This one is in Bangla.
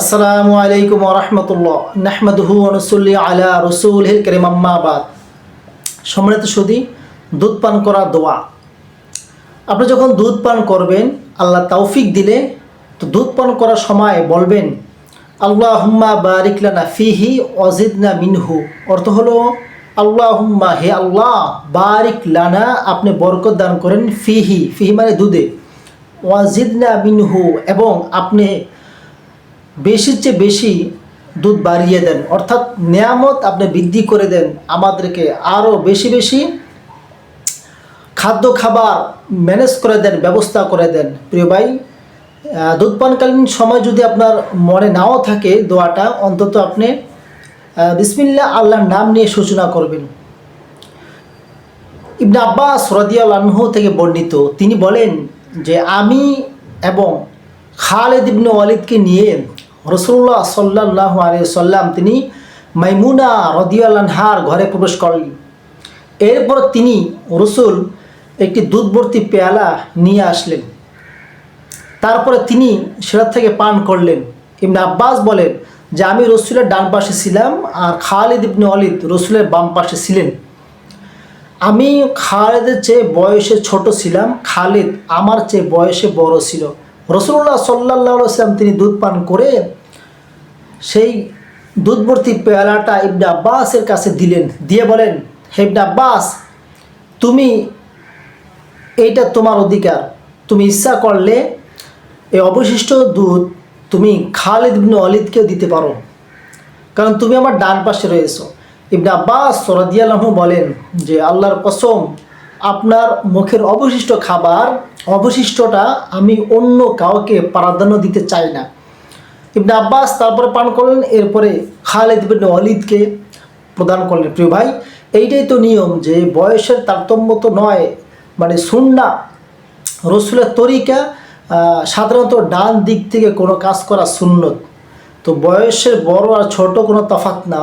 আসসালামু আলাইকুম রহমতুল্লাহ। নাহমদহু অনুসল্লি আলা রসুল হিল করিম আম্মাবাদ সম্মানিত সুদী দুধ পান করা দোয়া। আপনি যখন দুধ পান করবেন, আল্লাহ তৌফিক দিলে, তো দুধ পান করার সময় বলবেন আল্লাহ হুম্মা বারিকলানা ফিহি অজিদনা মিনহু। অর্থ হলো আল্লাহ হুম্মা হে আল্লাহ, বারিক লানা, আপনি বরকত দান করেন ফিহি। ফিহি মানে দুধে। ওয়াজিদনা মিনহু, এবং আপনি বেশির চেয়ে বেশি দুধ বাড়িয়ে দেন। অর্থাৎ নিয়ামত আপনি বৃদ্ধি করে দেন আমাদেরকে। আরও বেশি বেশি খাদ্য খাবার ম্যানেজ করে দেন, ব্যবস্থা করে দেন। প্রিয় ভাই দুধ পানকালীন সময় যদি আপনার মনে নাও থাকে দোয়াটা, অন্তত আপনি বিসমিল্লা আল্লাহর নাম নিয়ে সূচনা করবেন। ইবনে আব্বাস রদিয়াল আনহু থেকে বর্ণিত, তিনি বলেন যে আমি এবং খালেদ ইবনে ওয়ালিদকে নিয়ে রসুল্লাহ সাল্লাহ আলিয়া সাল্লাম তিনি মাইমুনা রদিয়াল আনহার ঘরে প্রবেশ করলেন। এরপর তিনি রসুল একটি দুধবর্তী পেয়ালা নিয়ে আসলেন। তারপরে তিনি সেটা থেকে পান করলেন। ইবনে আব্বাস বলেন যে, আমি রসুলের ডান পাশে ছিলাম আর খালিদ ইবনে অলিদ রসুলের বাম পাশে ছিলেন। আমি খালেদের চেয়ে বয়সে ছোট ছিলাম, খালিদ আমার চেয়ে বয়সে বড় ছিল। রসুল্লাহ সাল্লাহ সাল্লাম তিনি দুধ পান করে সেই দুধবর্তী পেয়ালাটা ইবনে আব্বাসের কাছে দিলেন, দিয়ে বলেন, হে ইবনে আব্বাস, তুমি এইটা তোমার অধিকার। তুমি ইচ্ছা করলে এই অবশিষ্ট দুধ তুমি খালিদ ইবনে অলিদকেও দিতে পারো। কারণ তুমি আমার ডান পাশে রয়েছো। ইবনে আব্বাস সরাদিয়ালাহু বলেন যে, আল্লাহর কসম, আপনার মুখের অবশিষ্ট খাবার, অবশিষ্টটা আমি অন্য কাউকে প্রাধান্য দিতে চাই না। ইবনে আব্বাস তারপরে পান করলেন, এরপরে খালেদ ইবনে অলিদকে প্রদান করলেন। প্রিয় ভাই, এইটাই তো নিয়ম যে বয়সের তারতম্য তো নয় মানে সুন্না রসুলের তরিকা সাধারণত ডান দিক থেকে কোনো কাজ করা সুন্নত। তো বয়সের বড় আর ছোট কোনো তফাৎ না।